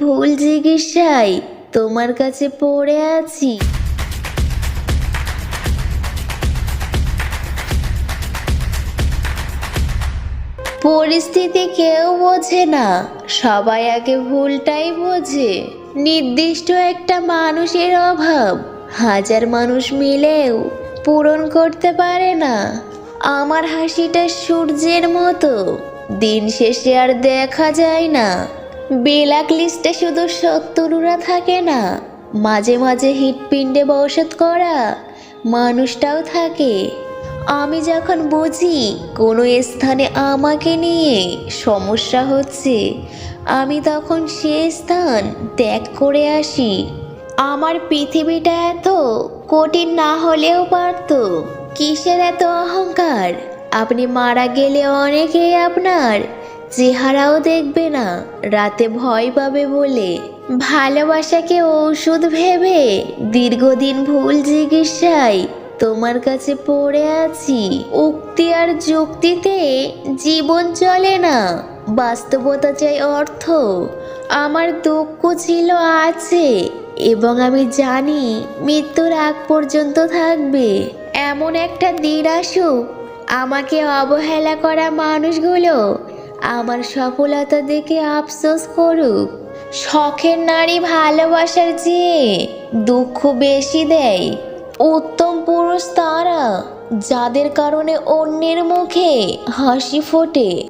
ভুল চিকিৎসায় তোমার কাছে পড়ে আছি। পরিস্থিতি কেউ বোঝে না, সবাই আগে ভুলটাই বোঝে। নির্দিষ্ট একটা মানুষের অভাব, হাজার মানুষ মিলেও পূরণ করতে পারে না। আমার হাসিটা সূর্যের মতো, দিন শেষে আর দেখা যায় না। বেলাক লিস্টে শুধু শত্রুরা থাকে না, মাঝে মাঝে হিটপিণ্ডে বসত করা মানুষটাও থাকে। আমি যখন বুঝি কোনো স্থানে আমাকে নিয়ে সমস্যা হচ্ছে, আমি তখন সে স্থান ত্যাগ করে আসি। আমার পৃথিবীটা এত কঠিন না হলেও পারত। কিসের এত অহংকার? আপনি মারা গেলে অনেকেই আপনার চেহারাও দেখবে না, রাতে ভয় পাবে বলে। ভালোবাসাকে ঔষধ ভেবে দীর্ঘদিন ভুল চিকিৎসায় তোমার কাছে পড়ে আছি। উক্তি আর যুক্তিতে জীবন চলে না। বাস্তবতা চাই অর্থ। আমার দুঃখ ছিল আছে এবং আমি জানি মৃত্যুর আগ পর্যন্ত থাকবে। এমন একটা দিন আসুক আমাকে অবহেলা করা মানুষগুলো আমার সফলতা দেখে আফসোস করুক। শখের নারী ভালোবাসার যে দুঃখ বেশি দেয়। উত্তম পুরুষ তারা, যাদের কারণে অন্যের মুখে হাসি ফোটে।